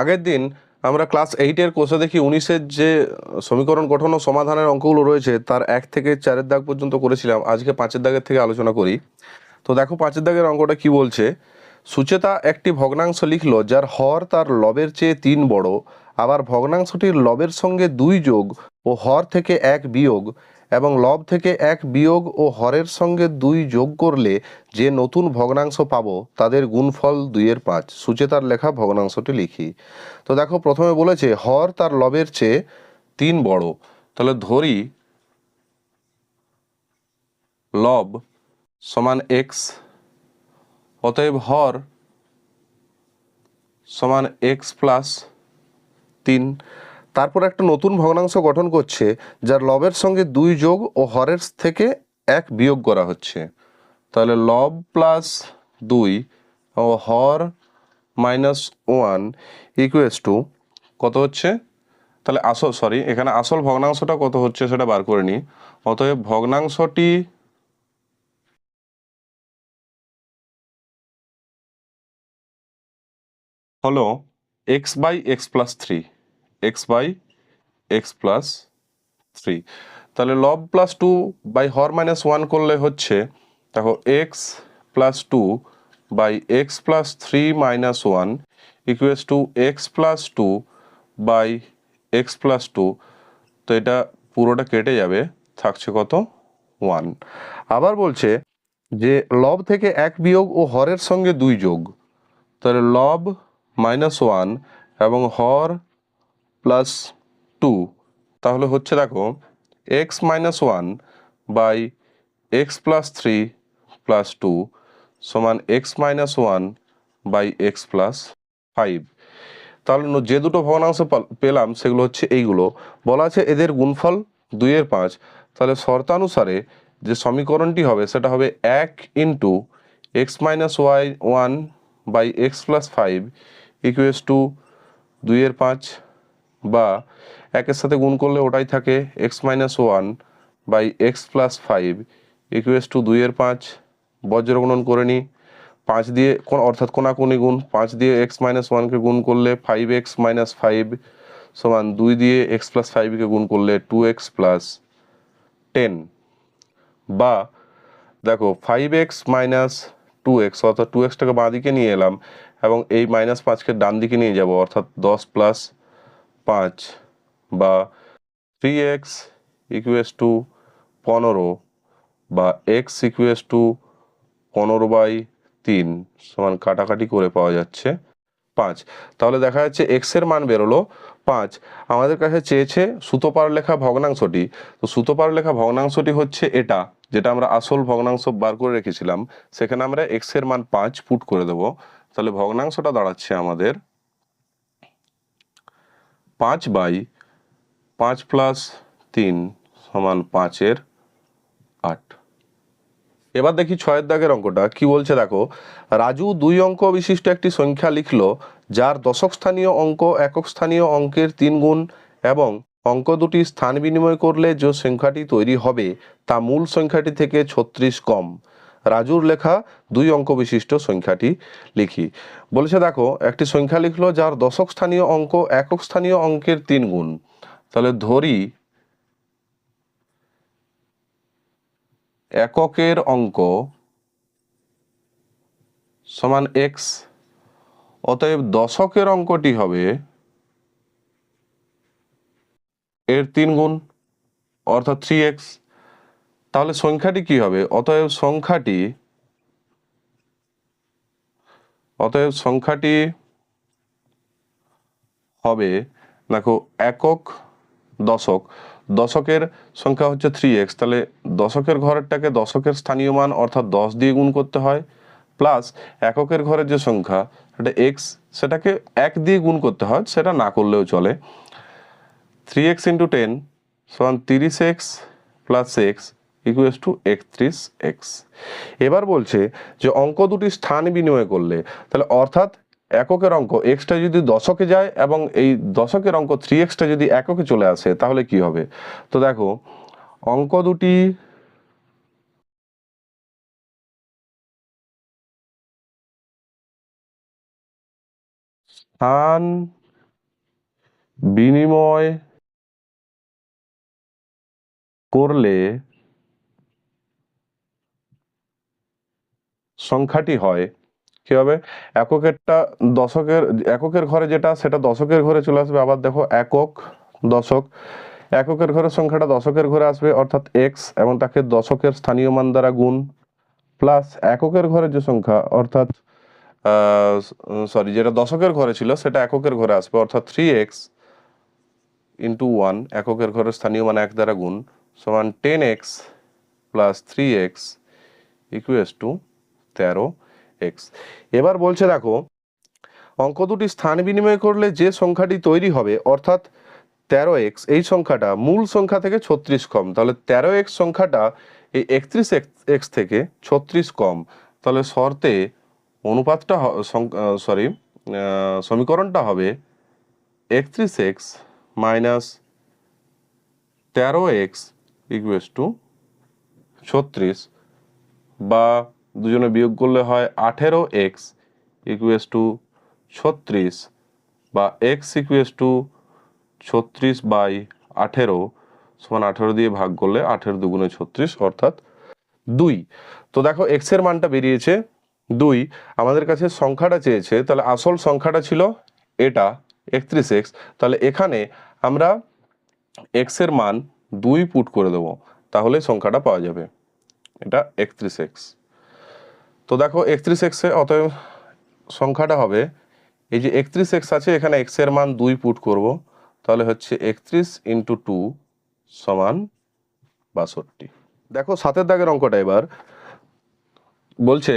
আগের দিন আমরা ক্লাস এইটের কোষে দেখি উনিশের যে সমীকরণ গঠন ও সমাধানের অঙ্কগুলো রয়েছে, তার এক থেকে চারের দাগ পর্যন্ত করেছিলাম। আজকে পাঁচের দাগের থেকে আলোচনা করি। তো দেখো পাঁচের দাগের অঙ্কটা কি বলছে? সুচেতা একটি ভগ্নাংশ লিখল, যার হর তার লবের চেয়ে তিন বড়। আবার ভগ্নাংশটির লবের সঙ্গে দুই যোগ ও হর থেকে এক বিয়োগ। এবং লব থেকে এক বিয়োগ ও হরের সঙ্গে দুই যোগ করলে যে নতুন ভগ্নাংশ পাব, তাদের গুণফল দুইয়ের পাঁচ। সুচেতার লেখা ভগ্নাংশটি লিখি। তো দেখো, প্রথমে বলেছে, হর তার লবের চেয়ে তিন বড়। তাহলে ধরি, লব সমান এক্স অতএব হর সমান এক্স প্লাস তিন। তারপর একটা নতুন ভগ্নাংশ গঠন করছে, যার লবের সঙ্গে দুই যোগ ও হরের থেকে এক বিয়োগ করা হচ্ছে। তাহলে লব প্লাস দুই ও হর মাইনাস ওয়ান ইকুয়েস টু কত হচ্ছে? তাহলে আসল সরি এখানে আসল ভগ্নাংশটা কত হচ্ছে সেটা বার করে নিই। অতএব ভগ্নাংশটি হলো x by x plus three x by x plus three তাহলে লব প্লাস টু বাই হর মাইনাস ওয়ান করলে হচ্ছে, দেখো x plus two by x plus three minus one equals to x plus two by x plus two তো এটা পুরোটা কেটে যাবে, থাকছে কত ওয়ান আবার বলছে যে লব থেকে এক বিয়োগ ও হরের সঙ্গে দুই যোগ, তাহলে লব মাইনাস ওয়ান এবং হর প্লাস টু তাহলে হচ্ছে দেখো x minus one by x plus three plus two সমান x minus one by x plus five তাহলে যে দুটো ভগ্নাংশ পাল- পেলাম সেগুলো হচ্ছে এইগুলো। বলা আছে এদের গুণফল দুইয়ের পাঁচ। তাহলে শর্তানুসারে যে সমীকরণটি হবে সেটা হবে এক into x minus y one by x plus five equals to দুইয়ের পাঁচ। বা একের সাথে গুণ করলে ওটাই থাকে x minus one by x plus five equals to দুইয়ের পাঁচ বজ্রগণন করে নিই পাঁচ দিয়ে কোন অর্থাৎ কোনাকুনি গুণ। পাঁচ দিয়ে এক্স মাইনাস ওয়ানকে গুণ করলে ফাইভ এক্স মাইনাস ফাইভ সমান দুই দিয়ে এক্স প্লাস ফাইভকে গুণ করলে টু এক্স প্লাস টেন বা দেখো five x minus two x অর্থাৎ টু এক্সটাকে বাঁ দিকে নিয়ে এলাম এবং এই মাইনাস পাঁচকে ডান দিকে নিয়ে যাব, অর্থাৎ দশ প্লাস পাঁচ বা থ্রি এক্স ইকুয়েস টু পনেরো বা এক্স ইকুয়েস টু পনেরো বাই তিন সমান কাটাকাটি করে পাওয়া যাচ্ছে পাঁচ। তাহলে দেখা যাচ্ছে এক্সের মান বেরোলো পাঁচ। আমাদের কাছে চেয়েছে সুতোপার লেখা ভগ্নাংশটি। তো সুতোপার লেখা ভগ্নাংশটি হচ্ছে এটা, যেটা আমরা আসল ভগ্নাংশ বার করে রেখেছিলাম। সেখানে আমরা এক্সের মান পাঁচ পুট করে দেব। তাহলে ভগ্নাংশটা দাঁড়াচ্ছে আমাদের পাঁচ বাই পাঁচ প্লাস তিন সমান পাঁচের আট। এবার দেখি ছয়ের দাগের অঙ্কটা। কি বলছে দেখো, রাজু দুই অঙ্ক বিশিষ্ট একটি সংখ্যা লিখলো, যার দশক স্থানীয় অঙ্ক একক স্থানীয় অঙ্কের তিন গুণ এবং অঙ্ক দুটি স্থান বিনিময় করলে যে সংখ্যাটি তৈরি হবে তা মূল সংখ্যাটি থেকে ছত্রিশ কম। রাজুর লেখা দুই অঙ্ক বিশিষ্ট সংখ্যাটি লিখি। বলেছে, দেখো, একটি সংখ্যা লিখলো যার দশক স্থানীয় অঙ্ক একক স্থানীয় অঙ্কের তিন গুণ। তাহলে ধরি এককের অঙ্ক সমান এক্স, অতএব দশকের অঙ্কটি হবে এর তিন গুণ, অর্থাৎ থ্রি এক্স তাহলে সংখ্যাটি কি হবে? অতএব সংখ্যাটি অতএব সংখ্যাটি হবে, দেখো, একক দশক। দশকের সংখ্যা হচ্ছে থ্রি এক্স তাহলে দশকের ঘরেরটাকে দশকের স্থানীয় মান অর্থাৎ দশ দিয়ে গুণ করতে হয় প্লাস এককের ঘরের যে সংখ্যা, সেটা এক্স সেটাকে এক দিয়ে গুণ করতে হয়, সেটা না করলেও চলে। থ্রি এক্স ইন্টু টেন সমান তিরিশ x plus x equals to একত্রিশ এক্স এবার বলছে যে অঙ্ক দুটি স্থান বিনিময় করলে, তাহলে অর্থাৎ এককের অঙ্ক এক্সটা যদি দশকে যায় এবং এই দশকের অঙ্ক থ্রি এক্সটা যদি এককে চলে আসে, তাহলে কি হবে? তো দেখো, অঙ্ক দুটি স্থান বিনিময় করলে সংখ্যাটি হয়, কি হবে? এককেরটা দশকের, এককের ঘরে যেটা, সেটা দশকের ঘরে চলে আসবে। আবার দেখো, একক দশক। এককের ঘরের সংখ্যাটা দশকের ঘরে আসবে, অর্থাৎ এক্স এবং তাকে দশকের স্থানীয় মান দ্বারা গুণ। প্লাস এককের ঘরের যে সংখ্যা, অর্থাৎ সরি যেটা দশকের ঘরে ছিল, সেটা এককের ঘরে আসবে, অর্থাৎ থ্রি এক্স ইন্টু ওয়ান এককের ঘরের স্থানীয় মান এক দ্বারা গুণ, সমান ten x plus three x equals to তেরো এক্স। এবার বলছে, দেখো, অঙ্ক দুটি স্থান বিনিময় করলে যে সংখ্যাটি তৈরি হবে, অর্থাৎ তেরো এক্স, এই সংখ্যাটা মূল সংখ্যা থেকে ছত্রিশ কম। তাহলে তেরো এক্স সংখ্যাটা এই একত্রিশ এক্স থেকে ছত্রিশ কম। তাহলে শর্তে অনুপাতটা সরি সমীকরণটা হবে একত্রিশ এক্স মাইনাস তেরো এক্স ইকুয়েস টু ছত্রিশ বা দুজনে বিয়োগ করলে হয় আঠেরো এক্স ইকুয়েস টু ছত্রিশ বা এক্স ইকুয়েস টু ছত্রিশ বাই আঠেরো সমান আঠেরো দিয়ে ভাগ করলে আঠেরো দুগুণে ছত্রিশ, অর্থাৎ দুই। তো দেখো এক্সের মানটা বেরিয়েছে দুই। আমাদের কাছে সংখ্যাটা চেয়েছে, তাহলে আসল সংখ্যাটা ছিল এটা, একত্রিশ এক্স তাহলে এখানে আমরা এক্সের মান দুই পুট করে দেবো, তাহলে সংখ্যাটা পাওয়া যাবে এটা একত্রিশ এক্স তো দেখো একত্রিশ এক্সে অতএব সংখ্যাটা হবে, এই যে একত্রিশ এক্স আছে, এখানে এক্সের মান দুই পুট করব, তাহলে হচ্ছে একত্রিশ ইন্টু টু সমান বাষট্টি। দেখো সাতের দাগের অঙ্কটা এবার, বলছে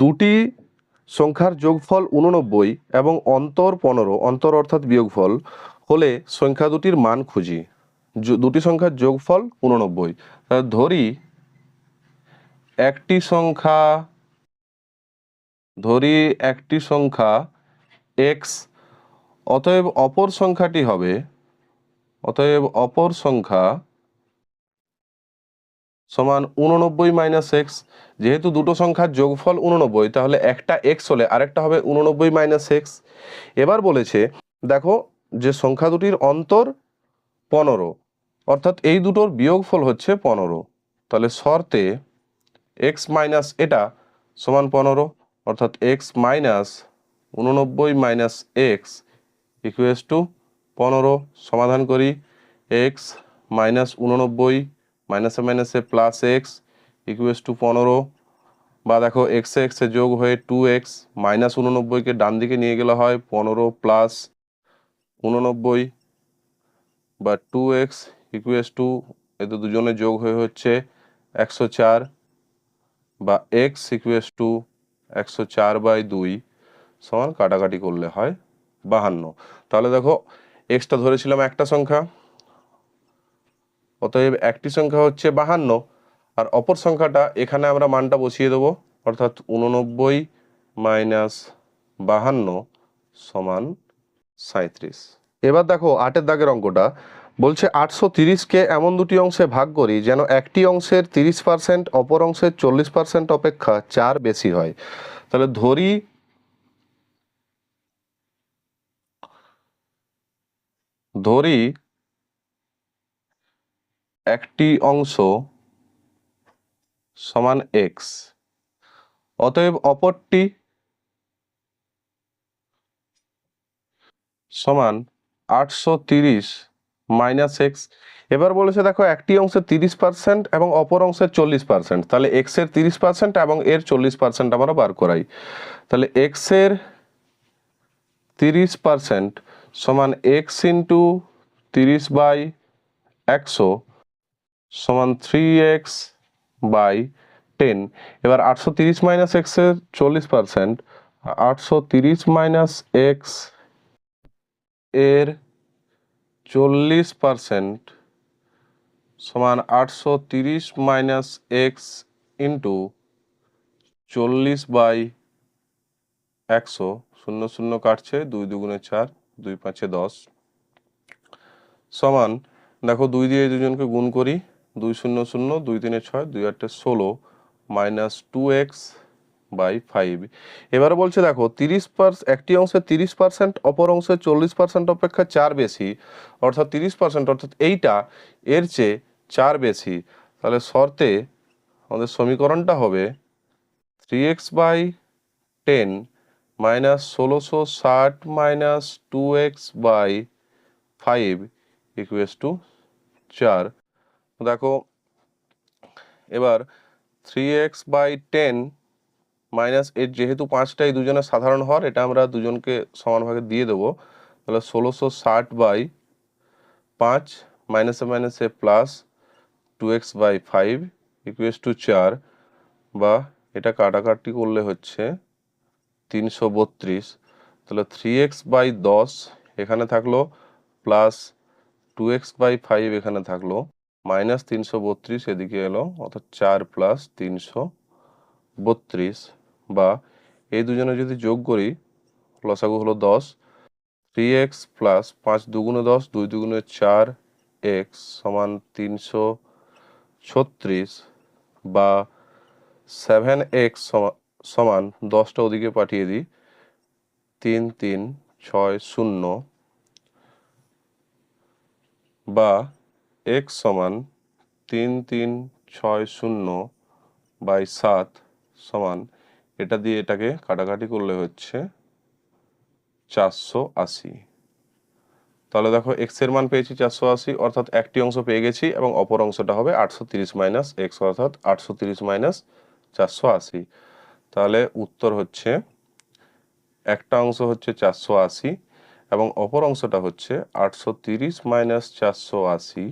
দুটি সংখ্যার যোগফল উননব্বই এবং অন্তর পনেরো, অন্তর অর্থাৎ বিয়োগফল, হলে সংখ্যা দুটির মান খুঁজি, দুটি সংখ্যার যোগফল উননব্বই। ধরি একটি সংখ্যা, ধরি একটি সংখ্যা এক্স অতএব অপর সংখ্যাটি হবে, অতএব অপর সংখ্যা সমান উননব্বই মাইনাস এক্স যেহেতু দুটো সংখ্যার যোগফল উননব্বই তাহলে একটা এক্স হলে আরেকটা হবে উননব্বই মাইনাস এক্স এবার বলেছে, দেখো যে সংখ্যা দুটির অন্তর পনেরো, অর্থাৎ এই দুটোর বিয়োগফল হচ্ছে পনেরো। তাহলে শর্তে এক্স মাইনাস এটা সমান পনেরো, অর্থাৎ এক্স মাইনাস উননব্বই মাইনাস এক্স ইকুয়েস টু পনেরো, সমাধান করি এক্স মাইনাস উননব্বই মাইনাসে মাইনাসে প্লাস এক্স ইকুয়েস টু পনেরো, বা দেখো এক্সে এক্সে যোগ হয়ে টু এক্স মাইনাস উননব্বইকে ডান দিকে নিয়ে গেলে হয় পনেরো প্লাস উননব্বই, বা টু এক্স ইকুয়েস টু এতে দুজনে যোগ হয়ে হচ্ছে একশো চার বা এক্স ইকুয়েস টু একশো চার বাই দুই সমান কাটাকাটি করলে হয় বাহান্ন। তাহলে দেখো এক্সটা ধরেছিলাম একটা সংখ্যা, অতএব একটি সংখ্যা হচ্ছে বাহান্ন, আর অপর সংখ্যাটা এখানে আমরা মানটা বসিয়ে দেবো, অর্থাৎ উননব্বই মাইনাস বাহান্ন সমান সাঁত্রিশ এবার দেখো, আটের দাগের অঙ্কটা বলছে আটশো তিরিশকে এমন দুটি অংশে ভাগ করি যেন একটি অংশের তিরিশ পার্সেন্ট, অপর অংশের চল্লিশ পার্সেন্ট অপেক্ষা চার বেশি হয়। তাহলে ধরি ধরি একটি অংশ সমান এক্স অতএব অপরটি সমান আটশো তিরিশ মাইনাস এক্স এবার বলেছে, দেখো, একটি অংশের তিরিশ পার্সেন্ট এবং অপর অংশের চল্লিশ পার্সেন্ট তাহলে এক্সের তিরিশ পার্সেন্ট এবং এর চল্লিশ পার্সেন্ট আমরা বার করাই। তাহলে এক্সের তিরিশ পার্সেন্ট সমান এক্স ইন্টু তিরিশ বাই একশো সমান থ্রি এক্স বাই টেন। এবার আটশো তিরিশ মাইনাস এক্সের চল্লিশ পার্সেন্ট আটশো তিরিশ মাইনাস এক্সের চল্লিশ পার্সেন্ট সমান আটশো তিরিশ মাইনাস এক্স ইন্টু চল্লিশ বাই একশো, শূন্য শূন্য কাটছে, দুই দুগুণে চার, দুই পাঁচে দশ। সমান, দেখো দুই দিয়ে দুজনকে গুণ করি, দুই শূন্য শূন্য, দুই তিনে ছয়, দুই আটে ষোলো minus two x by five এবারে বলছে দেখো, তিরিশ পার্স, একটি অংশে তিরিশ পার্সেন্ট, অপর অংশে চল্লিশ পার্সেন্ট অপেক্ষা চার বেশি। অর্থাৎ তিরিশ পার্সেন্ট, অর্থাৎ এইটা এর চেয়ে চার বেশি। তাহলে শর্তে আমাদের সমীকরণটা হবে three x by ten minus ষোলোশো ষাট minus two x by five equals to চার। দেখো, এবার three x by ten minus এর যেহেতু পাঁচটাই দুজনের সাধারণ হর, এটা আমরা দুজনকে সমানভাগে দিয়ে দেবো। তাহলে ষোলোশো ষাট বাই পাঁচ মাইনাসে মাইনাসে plus two x by five equals to চার বা এটা কাটাকাটি করলে হচ্ছে তিনশো বত্রিশ। তাহলে থ্রি এক্স বাই দশ এখানে থাকল plus two x by five এখানে থাকল মাইনাস তিনশো বত্রিশ, এদিকে এলো অর্থাৎ চার প্লাস তিনশো বত্রিশ। বা এই দুজনে যদি যোগ করি, লসাগু হলো দশ থ্রি এক্স প্লাস পাঁচ দুগুণে দশ, দুই দুগুণে চার এক্স সমান তিনশো ছত্রিশ বা সেভেন এক্স সমান দশটা ওদিকে পাঠিয়ে দিই, তিন তিন, ছয়, শূন্য বা এক্স সমান তিন তিন, ছয়, শূন্য বাই সাত সমান এটা দিয়ে এটাকে কাটাকাটি করলে হচ্ছে চারশো আশি। তাহলে দেখো এক্সের মান পেয়েছি চারশো আশি, অর্থাৎ একটি অংশ পেয়ে গেছি এবং অপর অংশটা হবে আটশো তিরিশ মাইনাস এক্স অর্থাৎ আটশো তিরিশ মাইনাস চারশো আশি। তাহলে উত্তর হচ্ছে একটা অংশ হচ্ছে চারশো আশি এবং অপর অংশটা হচ্ছে আটশো তিরিশ মাইনাস চারশো আশি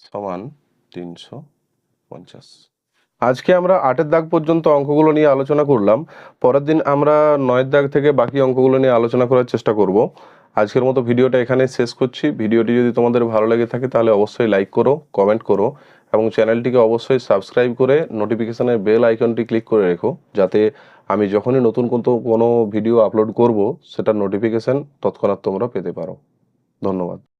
সমান তিনশো পঞ্চাশ। আজকে আমরা আটের দাগ পর্যন্ত অঙ্কগুলো নিয়ে আলোচনা করলাম। পরের দিন আমরা নয়ের দাগ থেকে বাকি অঙ্কগুলো নিয়ে আলোচনা করার চেষ্টা করব। আজকের মতো ভিডিওটা এখানে শেষ করছি। ভিডিওটি যদি তোমাদের ভালো লেগে থাকে তাহলে অবশ্যই লাইক করো, কমেন্ট করো এবং চ্যানেলটিকে অবশ্যই সাবস্ক্রাইব করে নোটিফিকেশানের বেল আইকনটি ক্লিক করে রেখো যাতে আমি যখনই নতুন কোনো কোনো ভিডিও আপলোড করব সেটার নোটিফিকেশন তৎক্ষণাৎ তোমরা পেতে পারো। ধন্যবাদ।